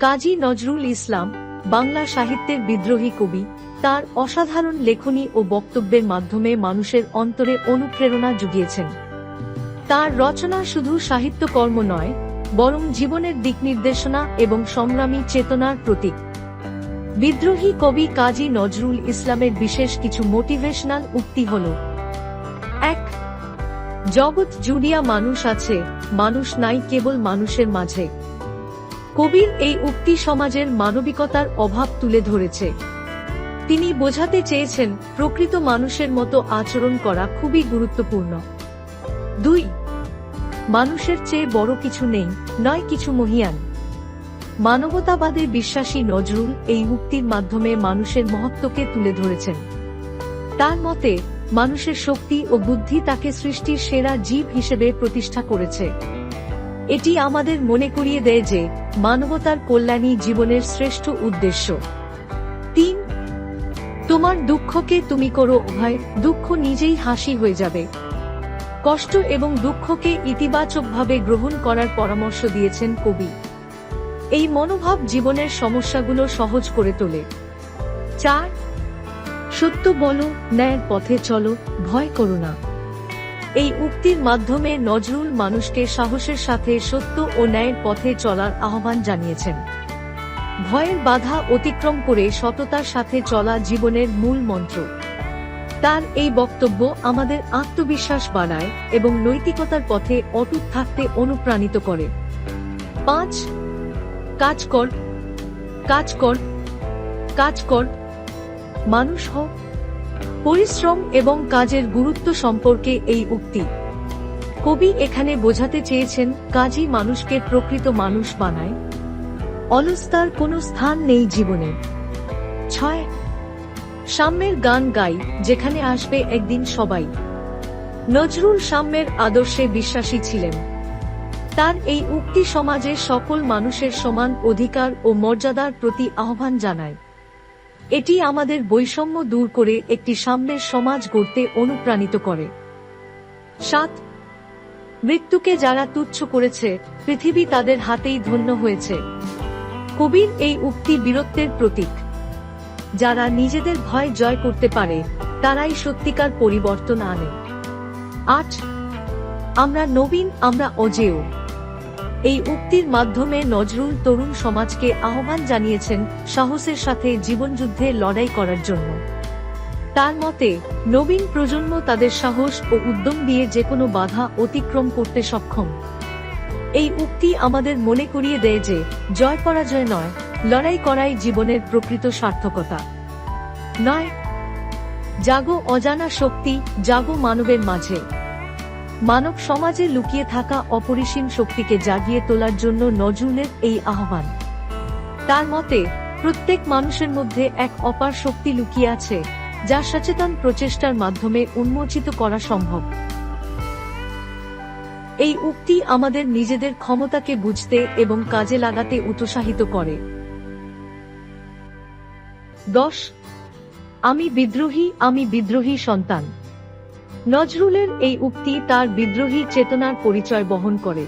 কাজী নজরুল ইসলাম, বাংলা সাহিত্যের বিদ্রোহী কবি, তার অসাধারণ লেখনী ও বক্তব্যের মাধ্যমে মানুষের অন্তরে অনুপ্রেরণা জুগিয়েছেন। তার রচনা শুধু সাহিত্যকর্ম নয়, বরং জীবনের দিক নির্দেশনা এবং সংগ্রামী চেতনার প্রতীক। বিদ্রোহী কবি কাজী নজরুল ইসলামের বিশেষ কিছু মোটিভেশনাল উক্তি হল জগৎ জুড়িয়া মানুষ আছে, মানুষ নাই কেবল মানুষের মাঝে। কবির এই উক্তি সমাজের মানবিকতার অভাব তুলে ধরেছে। তিনি বোঝাতে চেয়েছেন, প্রকৃত মানুষের মতো আচরণ করা খুবই গুরুত্বপূর্ণ। দুই, মানুষের চেয়ে বড় কিছু নেই, নয় কিছু মহিয়ান। মানবতাবাদে বিশ্বাসী নজরুল এই উক্তির মাধ্যমে মানুষের মহত্বকে তুলে ধরেছেন। তার মতে মানুষের শক্তি ও বুদ্ধি তাকে সৃষ্টির সেরা জীব হিসেবে প্রতিষ্ঠা করেছে। এটি আমাদের মনে করিয়ে দেয় যে, মানবতার কল্যাণই জীবনের শ্রেষ্ঠ উদ্দেশ্য। তিন, তোমার দুঃখকে তুমি করো ভয় দুঃখ নিজেই হাসি হয়ে যাবে। কষ্ট এবং দুঃখকে ইতিবাচকভাবে গ্রহণ করার পরামর্শ দিয়েছেন কবি। এই মনোভাব জীবনের সমস্যাগুলো সহজ করে তোলে। চার সত্য বলো ন্যায়ের পথে চলো, ভয় করো না। এই উক্তির মাধ্যমে নজরুল মানুষকে সাহসের সাথে সত্য ও ন্যায়ের পথে চলার আহ্বান জানিয়েছেন। ভয়ের বাধা অতিক্রম করে সততার সাথে চলা জীবনের মূল মন্ত্র। তার এই বক্তব্য আমাদের আত্মবিশ্বাস বাড়ায় এবং নৈতিকতার পথে অটুট থাকতে অনুপ্রাণিত করে। পাঁচ, কাজ কর কাজ কর কাজ কর মানুষ হও। পরিশ্রম এবং কাজের গুরুত্ব সম্পর্কে এই উক্তি। কবি এখানে বোঝাতে চেয়েছেন, কাজই মানুষকে প্রকৃত মানুষ বানায়। অলস্তার কোনো স্থান নেই জীবনে। ছয়, সাম্যের গান গাই, যেখানে আসবে একদিন সবাই। নজরুল সাম্যের আদর্শে বিশ্বাসী ছিলেন। তার এই উক্তি সমাজে সকল মানুষের সমান অধিকার ও মর্যাদার প্রতি আহ্বান জানায়। এটি আমাদের বৈষম্য দূর করে একটি সাম্যের সমাজ গড়তে অনুপ্রাণিত করে। সাত, মৃত্যুকে যারা তুচ্ছ করেছে, পৃথিবী তাদের হাতেই ধন্য হয়েছে। কবির এই উক্তি বীরত্বের প্রতীক। যারা নিজেদের ভয় জয় করতে পারে, তারাই সত্যিকার পরিবর্তন আনে। আট, আমরা নবীন, আমরা অজেয়। এই উক্তির মাধ্যমে নজরুল তরুণ সমাজকে আহ্বান জানিয়েছেন সাহসের সাথে জীবনযুদ্ধে লড়াই করার জন্য। তার মতে, নবীন প্রজন্ম তাদের সাহস ও উদ্যম দিয়ে যে কোনো বাধা অতিক্রম করতে সক্ষম। এই উক্তি আমাদের মনে করিয়ে দেয় যে, জয় পরাজয় নয়, লড়াই করাই জীবনের প্রকৃত সার্থকতা। নয়, জাগো অজানা শক্তি, জাগো মানবের মাঝে। মানব সমাজে লুকিয়ে থাকা অপরিসীম শক্তিকে জাগিয়ে তোলার জন্য নজরুলের এই আহ্বান। তার মতে, প্রত্যেক মানুষের মধ্যে এক অপার শক্তি লুকিয়ে আছে, যা সচেতন প্রচেষ্টার মাধ্যমে উন্মোচিত করা সম্ভব। এই উক্তি আমাদের নিজেদের ক্ষমতাকে বুঝতে এবং কাজে লাগাতে উৎসাহিত করে। দশ, আমি বিদ্রোহী আমি বিদ্রোহী সন্তান। নজরুলের এই উক্তি তার বিদ্রোহী চেতনার পরিচয় বহন করে।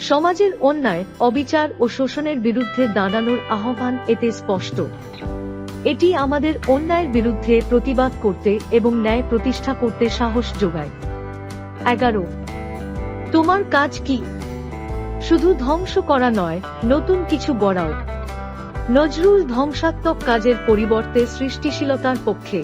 সমাজের অন্যায়, অবিচার ও শোষণের বিরুদ্ধে দাঁড়ানোর আহ্বান এতে স্পষ্ট। এটি আমাদের অন্যায়ের বিরুদ্ধে প্রতিবাদ করতে এবং ন্যায় প্রতিষ্ঠা করতে সাহস যোগায়। এগারো। তোমার কাজ কি? শুধু ধ্বংস করা নয়, নতুন কিছু গড়াও। নজরুল ধ্বংসাত্মক কাজের পরিবর্তে সৃষ্টিশীলতার পক্ষে।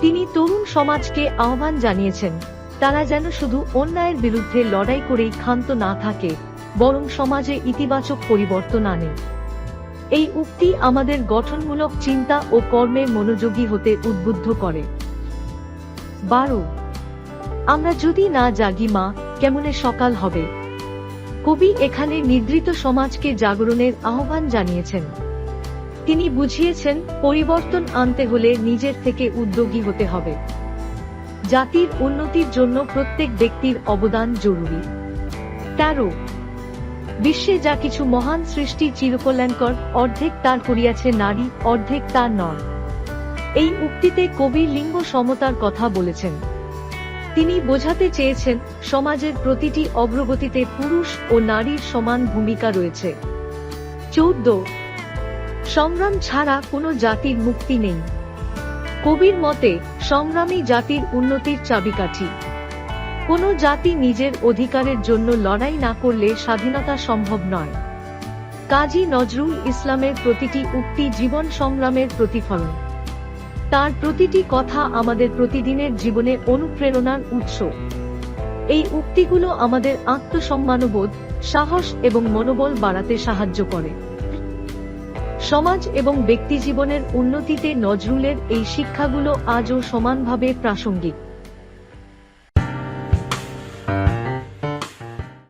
তিনি তরুণ সমাজকে আহ্বান জানিয়েছেন, তারা যেন শুধু অন্যায়ের বিরুদ্ধে লড়াই করেই ক্ষান্ত না থাকে, বরং সমাজে ইতিবাচক পরিবর্তন আনে। এই উক্তি আমাদের গঠনমূলক চিন্তা ও কর্মে মনোযোগী হতে উদ্বুদ্ধ করে। বারো, আমরা যদি না জাগি, মা, কেমনে সকাল হবে? কবি এখানে নিদ্রিত সমাজকে জাগরণের আহ্বান জানিয়েছেন। তিনি বুঝিয়েছেন, পরিবর্তন আনতে হলে নিজের থেকে উদ্যোগী হতে হবে। জাতির উন্নতির জন্য প্রত্যেক ব্যক্তির অবদান জরুরি। তেরো। বিশ্বে যা কিছু মহান সৃষ্টি চিরকল্যাণকর, অর্ধেক তার করিয়াছে নারী, অর্ধেক তার নয় এই উক্তিতে কবি লিঙ্গ সমতার কথা বলেছেন। তিনি বোঝাতে চেয়েছেন, সমাজের প্রতিটি অগ্রগতিতে পুরুষ ও নারীর সমান ভূমিকা রয়েছে। চৌদ্দ। সংগ্রাম ছাড়া কোনো জাতির মুক্তি নেই। কবির মতে সংগ্রামী জাতির উন্নতির চাবিকাঠি। কোনো জাতি নিজের অধিকারের জন্য লড়াই না করলে স্বাধীনতা সম্ভব নয়। কাজী নজরুল ইসলামের প্রতিটি উক্তি জীবন সংগ্রামের প্রতিফলন। তার প্রতিটি কথা আমাদের প্রতিদিনের জীবনে অনুপ্রেরণার উৎস। এই উক্তিগুলো আমাদের আত্মসম্মানবোধ, সাহস এবং মনোবল বাড়াতে সাহায্য করে। সমাজ এবং ব্যক্তি জীবনের উন্নতিতে নজরুলের এই শিক্ষাগুলো আজও সমানভাবে প্রাসঙ্গিক।